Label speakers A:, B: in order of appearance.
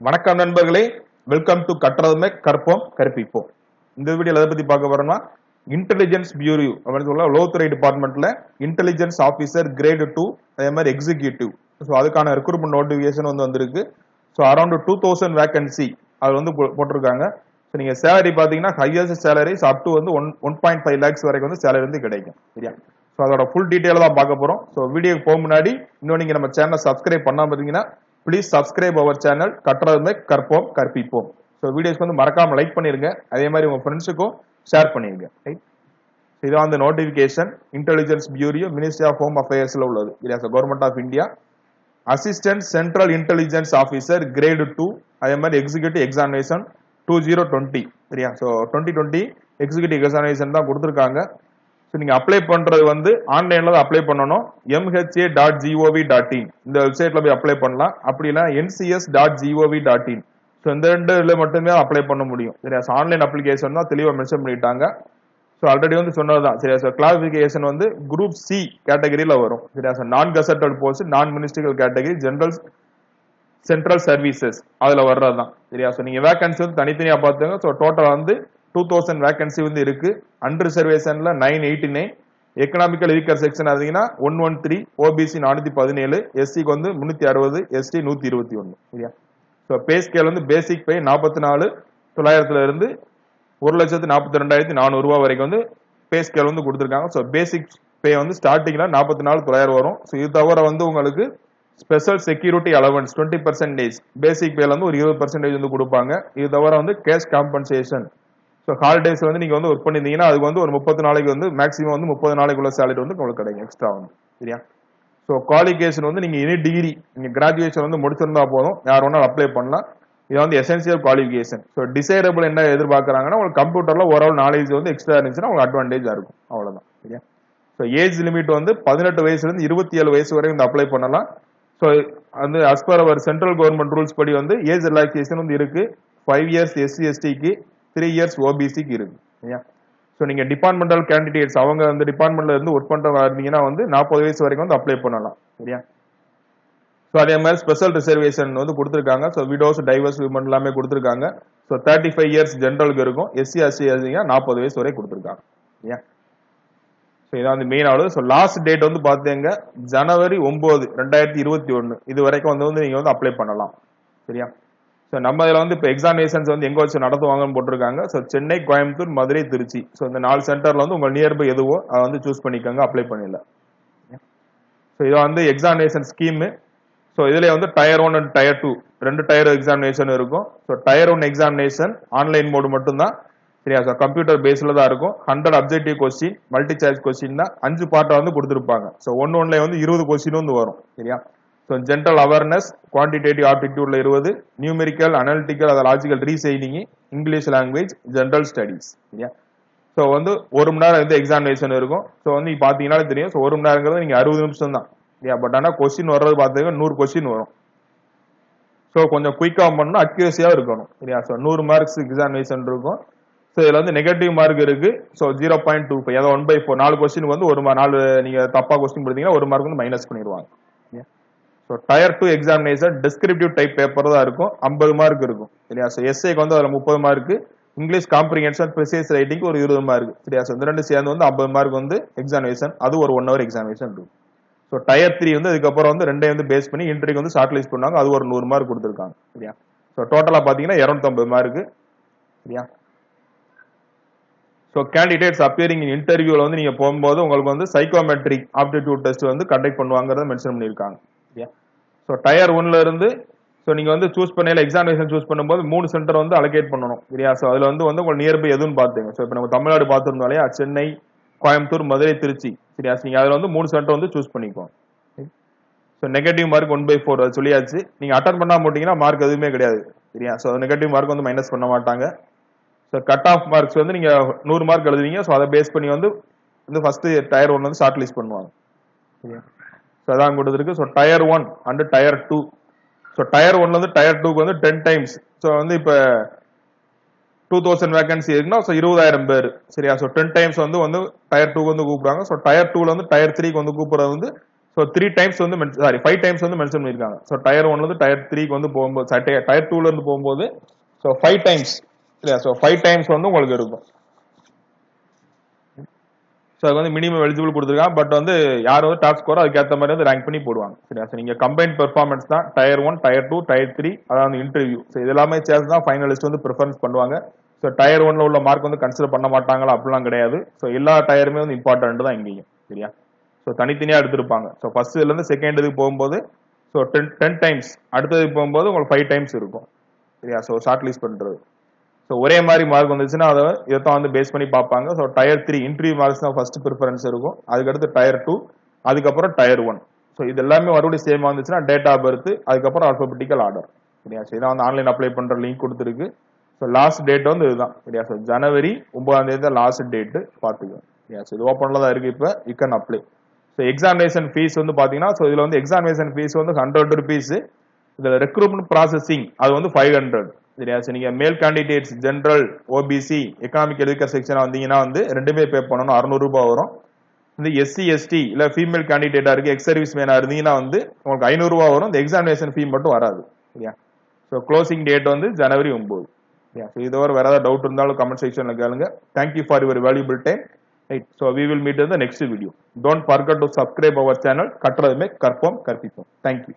A: வணக்கம் நண்பர்களே. Welcome to கட்டுறதுமே கற்போம் கற்பிப்போம். இந்த வீடியோல எதை பத்தி பார்க்க போறோம்னா இன்டெலிஜென்ஸ் பியூரோ அப்படின்னு சொல்ல உளவுத்துறை டிபார்ட்மெண்ட்ல இன்டெலிஜென்ஸ் ஆஃபீஸர் கிரேடு டூ அதே மாதிரி எக்ஸிகியூட்டிவ் ஸோ அதுக்கான ரெக்ரூட்மெண்ட் நோட்டிஃபிகேஷன் வந்து வந்திருக்கு. So around two thousand vacancy அது வந்து போ- போட்டிருக்காங்க. ஸோ நீங்கள் சேலரி பார்த்தீங்கன்னா ஹையஸ்ட் சேலரிஸ் அப் டு வந்து one one point five lakhs வரைக்கும் வந்து சேலரி வந்து கிடைக்கும். சரியா? ஸோ அதோட ஃபுல் டீட்டெயில் தான் பார்க்க போகிறோம் ஸோ வீடியோக்கு போக முன்னாடி இன்னும் நீங்கள் நம்ம சேனலை சப்ஸ்கிரைப் பண்ணாம பார்த்தீங்கன்னா ப்ளீஸ் சப்ஸ்கிரைப் அவர் சேனல் கற்றதுமே கற்போம் கற்பிப்போம். ஸோ வீடியோஸ்க்கு வந்து மறக்காம லைக் பண்ணிருங்க. அதே மாதிரி உங்க ஃப்ரெண்ட்ஸுக்கும் ஷேர் பண்ணிருங்க. ரைட் இது வந்து notification intelligence bureau ministry of home அஃபேர்ஸ்ல உள்ளது. இல்லையா government of India assistant central intelligence officer grade two அதே மாதிரி executive examination two zero twenty சரியா? So twenty twenty executive examination தான் கொடுத்துருக்காங்க. ஸோ நீங்கள் அப்ளை பண்ணுறது வந்து ஆன்லைனில் தான் அப்ளை பண்ணணும். MHA dot GOV dot in இந்த வெப்சைட்டில் போய் அப்ளை பண்ணலாம். அப்படி NCS dot GOV dot in so இந்த ரெண்டு இதில் மட்டுமே அப்ளை பண்ண முடியும். சரியா? ஆன்லைன் அப்ளிகேஷன் தான் தெளிவாக மென்ஷன் பண்ணிட்டாங்க. ஸோ ஆல்ரெடி வந்து சொன்னது தான் சரியா? சார் கிளாரிஃபிகேஷன் வந்து குரூப் சி கேட்டகரியில் வரும். சரியா? சார் நான் கசட்டட் போஸ்ட் நான் ministerial category general central services அதில் வர்றது தான் சரியா? ஸோ நீங்கள் வேகன்சி வந்து தனித்தனியாக பார்த்துங்க ஸோ டோட்டல் வந்து டூ தௌசண்ட் வேகன்சி வந்து இருக்கு. அன்ரிசர்வேஷன்ல nine eighty nine economical weaker section பார்த்தீங்கன்னா ஒன் ஒன் த்ரீ ஓபிசி நானூத்தி பதினேழு எஸ்சிக்கு வந்து முன்னூத்தி அறுபது எஸ்டி நூத்தி இருபத்தி ஒன்னு. சரியா? ஸோ பே ஸ்கேல் வந்து பேசிக் பே நாற்பத்தி நாலு தொள்ளாயிரத்துல இருந்து ஒரு லட்சத்து நாற்பத்தி ரெண்டாயிரத்தி நானூறு வரைக்கும் வந்து பே ஸ்கேல் வந்து கொடுத்துருக்காங்க. ஸோ பேசிக் பே வந்து ஸ்டார்டிங்ல நாற்பத்தி நாலு தொள்ளாயிரம் வரும். ஸோ இது தவிர வந்து உங்களுக்கு special security allowance twenty percentage basic பேல வந்து ஒரு இருபது பர்சன்டேஜ் வந்து கொடுப்பாங்க. இது தவிர வந்து கேஷ் காம்பன்சேஷன் ஸோ ஹாலிடேஸ் வந்து நீங்கள் வந்து ஒர்க் பண்ணியிருந்தீங்கன்னா அதுக்கு வந்து ஒரு முப்பது நாளைக்கு வந்து மேக்ஸிமம் வந்து முப்பது நாளைக்குள்ள சேலரி வந்து உங்களுக்கு கிடைக்கும் எக்ஸ்ட்ரா வந்து. சரியா? ஸோ குவாலிஃபிகேஷன் வந்து நீங்கள் எனி டிகிரி நீங்கள் கிராஜுவேஷன் வந்து முடிச்சிருந்தா போதும். யார் வேணாலும் அப்ளை பண்ணலாம். இது வந்து எசென்சியல் குவாலிஃபிகேஷன் ஸோ டிசைரபிள் என்ன எதிர்பார்க்குறாங்கன்னா உங்களுக்கு கம்ப்யூட்டரில் ஓரளவு நாலேஜ் வந்து எக்ஸ்ட்ரா இருந்துச்சுன்னா உங்களுக்கு அட்வான்டேஜாக இருக்கும். அவ்வளோதான் சரியா? ஸோ ஏஜ் லிமிட் வந்து பதினெட்டு வயசுலேருந்து இருபத்தி ஏழு வயசு வரைக்கும் வந்து அப்ளை பண்ணலாம். ஸோ வந்து as per our central government rules படி வந்து ஏஜ் ரிலாக்ஸேஷன் வந்து இருக்குது ஃபைவ் இயர்ஸ் எஸ்சி எஸ்டிக்கு த்ரீ இயர்ஸ் ஓபிசிக்கு இருக்கு சரியா? ஸோ நீங்கள் டிபார்ட்மெண்டல் கேண்டிடேட்ஸ் அவங்க வந்து டிபார்ட்மெண்ட்ல இருந்து ஒர்க் பண்ணுறவங்க இருந்தீங்கன்னா வந்து நாற்பது வயசு வரைக்கும் வந்து அப்ளை பண்ணலாம் சரியா? ஸோ அதே மாதிரி ஸ்பெஷல் ரிசர்வேஷன் வந்து கொடுத்துருக்காங்க. ஸோ விடோஸ் டைவர்ஸ் விமன் எல்லாமே கொடுத்துருக்காங்க. ஸோ தேர்ட்டி ஃபைவ் இயர்ஸ் ஜென்ரலுக்கு இருக்கும் எஸ்சி எஸ்சி இருந்தீங்கன்னா நாற்பது வயசு வரை கொடுத்துருக்காங்க சரியா? ஸோ இதான் வந்து மெயின் ஆகுது ஸோ லாஸ்ட் டேட் வந்து பார்த்தீங்க ஜனவரி ஒம்பது ரெண்டாயிரத்தி இருபத்தி ஒன்று இது வரைக்கும் வந்து வந்து நீங்கள் வந்து அப்ளை பண்ணலாம் சரியா? ஸோ நம்ம இதில் வந்து இப்போ எக்ஸாமினேஷன்ஸ் வந்து எங்கே வச்சு நடத்துவாங்கன்னு போட்டிருக்காங்க. ஸோ சென்னை கோயம்புத்தூர் மதுரை திருச்சி. ஸோ இந்த நாலு சென்டர்ல வந்து உங்கள் நியர்பை எதுவோ அதை வந்து சூஸ் பண்ணிக்கோங்க அப்ளை பண்ணிடல ஸோ இது வந்து எக்ஸாமினேஷன் ஸ்கீமு ஸோ இதுல வந்து tier one and tier two ரெண்டு டயர் எக்ஸாமினேஷன் இருக்கும். So tier one examination online mode மட்டும்தான். சரியா? சார் கம்ப்யூட்டர் பேஸ்ல தான் இருக்கும். Hundred objective question multi choice question தான். அஞ்சு பாட்டை வந்து கொடுத்துருப்பாங்க. ஸோ ஒன்னு ஒன்ல வந்து இருபது கொஸ்டின் வந்து வரும். சரியா? ஸோ ஜென்ரல் அவேர்னஸ் குவான்டிடேட்டிவ் ஆப்டிடியூட்ல இருபது நியூமெரிக்கல் அனாலிட்டிக்கல் அதை logical reasoning English language general studies சரியா ஸோ வந்து ஒரு மணி நேரம் வந்து எக்ஸாமினேஷன் இருக்கும். ஸோ வந்து நீங்க பாத்தீங்கன்னாலே தெரியும். ஸோ ஒரு மணி நேரங்கிறது நீங்கள் அறுபது நிமிஷம் தான். இல்லையா? பட் ஆனால் கொஸ்டின் வர்றது பார்த்தீங்கன்னா நூறு கொஸ்டின் வரும். ஸோ கொஞ்சம் குயிக்காக பண்ணணும். அக்யூரஸியாக இருக்கணும். சரியா ஸோ நூறு மார்க்ஸ் எக்ஸாமினேஷன் இருக்கும். ஸோ இதில் வந்து நெகட்டிவ் மார்க் இருக்கு. So zero point two five அதாவது ஒன் பை ஃபோர் நாலு கொஸ்டின் வந்து ஒரு மா- நாலு நீங்கள் தப்பாக கொஸ்டின் கொடுத்தீங்கன்னா ஒரு மார்க் வந்து மைனஸ் பண்ணிடுவாங்க. So tier two examination descriptive type paper தான் இருக்கும். ஐம்பது மார்க் இருக்கும். சரியா? ஸோ எஸ்ஏக்கு வந்து அதில் முப்பது mark English comprehension precis writing ஒரு இருபது மார்க் சரியா? ஸோ இந்த ரெண்டு சேர்ந்து வந்து ஐம்பது மார்க் வந்து எக்ஸாமினேஷன் அது ஒரு ஒன் ஹவர் எக்ஸாமினேஷன் இருக்கும். ஸோ டயர் த்ரீ வந்து அதுக்கப்புறம் வந்து ரெண்டையும் வந்து பேஸ் பண்ணி இன்டர்வியூ வந்து ஷார்ட் லிஸ்ட் பண்ணாங்க. அது ஒரு நூறு மார்க் கொடுத்துருக்காங்க. சரியா? ஸோ டோட்டலாக பார்த்தீங்கன்னா இரநூத்தம்பது மார்க் சரியா? ஸோ கேண்டிடேட்ஸ் அப்பியரிங் இன் இன்டர்வியூவில் வந்து நீங்கள் போகும்போது உங்களுக்கு வந்து சைக்கோமெட்ரிக் ஆப்டிடியூட் டெஸ்ட் வந்து கண்டக்ட் பண்ணுவாங்கிறத மென்ஷன் பண்ணியிருக்காங்க. சரியா ஸோ டயர் ஒன்ல இருந்து ஸோ நீங்கள் வந்து சூஸ் பண்ணல எக்ஸாமினேஷன் சூஸ் பண்ணும்போது மூணு சென்டர் வந்து அலோகேட் பண்ணணும் சரியா ஸோ அதில் வந்து வந்து உங்களுக்கு நியர்பை எதுன்னு பார்த்துங்க. ஸோ இப்போ நம்ம தமிழ்நாடு பார்த்துருந்தோம் இல்லையா? சென்னை கோயம்புத்தூர் மதுரை திருச்சி சரியா? நீங்கள் அதில் வந்து மூணு சென்டர் வந்து சூஸ் பண்ணிக்கோங்க. So negative mark one by four அது சொல்லியாச்சு. நீங்கள் அட்டன் பண்ணாம போட்டிங்கன்னா மார்க் எதுவுமே கிடையாது சரியா? ஸோ நெகட்டிவ் மார்க் வந்து மைனஸ் பண்ண மாட்டாங்க. ஸோ கட் ஆஃப் மார்க்ஸ் வந்து நீங்கள் நூறு மார்க் எழுதுவீங்க. ஸோ அதை பேஸ் பண்ணி வந்து வந்து ஃபஸ்ட்டு டயர் ஒன்று வந்து ஷார்ட் லிஸ்ட் பண்ணுவாங்க ஸோ அதான் கொடுத்துருக்கு. So tier one and tier two so tier ஒன்ல இருந்து டயர் டூக்கு வந்து டென் டைம்ஸ் ஸோ வந்து இப்போ டூ தௌசண்ட் வேகன்சி இருக்குன்னா ஸோ இருபதாயிரம் பேர். சரியா? ஸோ டென் டைம்ஸ் வந்து வந்து டயர் டூக்கு வந்து கூப்பிடுறாங்க. ஸோ டயர் டூல வந்து டயர் த்ரீக்கு வந்து கூப்பிடுறது வந்து ஸோ த்ரீ டைம்ஸ் வந்து சாரி ஃபைவ் டைம்ஸ் வந்து மென்ஷன் பண்ணியிருக்காங்க. ஸோ டயர் ஒன்ல இருந்து டயர் த்ரீக்கு வந்து போகும்போது டயர் டூல இருந்து போகும்போது ஸோ ஃபைவ் டைம்ஸ் இல்லையா ஸோ ஃபைவ் டைம்ஸ் வந்து உங்களுக்கு இருக்கும். ஸோ அது வந்து மினிமம் எலிஜிபிள் கொடுத்துருக்காங்க. பட் வந்து யார் வந்து டாப் ஸ்கோர் அதுக்கேற்ற மாதிரி வந்து ரேங்க் பண்ணி போடுவாங்க. சரியா? ஸோ நீங்கள் கம்பைன் பெர்ஃபார்மன்ஸ் தான் tier one tier two tier three அதாவது இன்டர்வியூ ஸோ இது எல்லாமே சேர்த்து தான் ஃபைனலிஸ்ட் வந்து ப்ரிஃபரன்ஸ் பண்ணுவாங்க. ஸோ டயர் ஒன்ல உள்ள மார்க் வந்து கன்சிடர் பண்ண மாட்டாங்களா? அப்படிலாம் கிடையாது. ஸோ எல்லா டயருமே வந்து இம்பார்ட்டன்ட் தான் இங்கேயும். சரியா? ஸோ தனித்தனியாக எடுத்திருப்பாங்க. ஸோ ஃபர்ஸ்ட் இதுலேருந்து செகண்ட் இதுக்கு போகும்போது ஸோ டென் டென் டைம்ஸ் அடுத்ததுக்கு போகும்போது உங்களுக்கு ஃபைவ் டைம்ஸ் இருக்கும். சரியா? ஸோ ஷார்ட் லிஸ்ட் பண்ணுறது ஸோ ஒரே மாதிரி மார்க் வந்துச்சுன்னா அதை இதைத்தான் வந்து பேஸ் பண்ணி பார்ப்பாங்க. So tier three interview marks தான் ஃபர்ஸ்ட் ப்ரிஃபரன்ஸ் இருக்கும். அதுக்கடுத்து டயர் டூ அதுக்கப்புறம் டயர் ஒன் ஸோ இது எல்லாமே மறுபடியும் சேம் வந்துச்சுன்னா டேட் ஆஃப் பர்த் அதுக்கப்புறம் ஆல்பபெட்டிக்கல் ஆர்டர் சரியா? ஸோ இதான் வந்து ஆன்லைன் அப்ளை பண்ணுற லிங்க் கொடுத்துருக்கு. ஸோ லாஸ்ட் டேட் வந்து இதுதான். சரியா? ஸோ ஜனவரி ஒன்பதாம் தேதி தான் லாஸ்ட் டேட்டு பார்த்துக்கோங்க. சரியா? ஸோ இது ஓப்பனில் தான் இருக்குது இப்போ. You can apply so examination fee வந்து பார்த்தீங்கன்னா ஸோ இதில் வந்து எக்ஸாமினேஷன் ஃபீஸ் வந்து ஹண்ட்ரட் ருபீஸ் இதில் ரெக்ரூட்மெண்ட் ப்ராசஸிங் அது வந்து ஃபைவ் ஹண்ட்ரட் சரியா சரி நீங்கள் மேல் candidates general OBC economic weaker section வந்தீங்கன்னா வந்து ரெண்டுமே பே பண்ணணும். அறுநூறுபா வரும். இந்த எஸ்சி எஸ்டி இல்ல ஃபீமேல் கேண்டிடேட்டா இருக்கு எக்ஸ் சர்வீஸ் மேனா இருந்தீங்கன்னா வந்து உங்களுக்கு ஐநூறுரூவா வரும். இந்த எக்ஸாமினேஷன் ஃபீ மட்டும் வராது. சரியா? ஸோ க்ளோசிங் டேட் வந்து ஜனவரி ஒன்பது. சரியா? ஸோ இதோட வேற ஏதாவது டவுட் இருந்தாலும் கமெண்ட் செக்ஷன்ல கேளுங்க. Thank you for your valuable time right so we will meet இந்த next video don't forget to subscribe our channel கட்டுறதுமே கற்போம் கற்பிப்போம். Thank you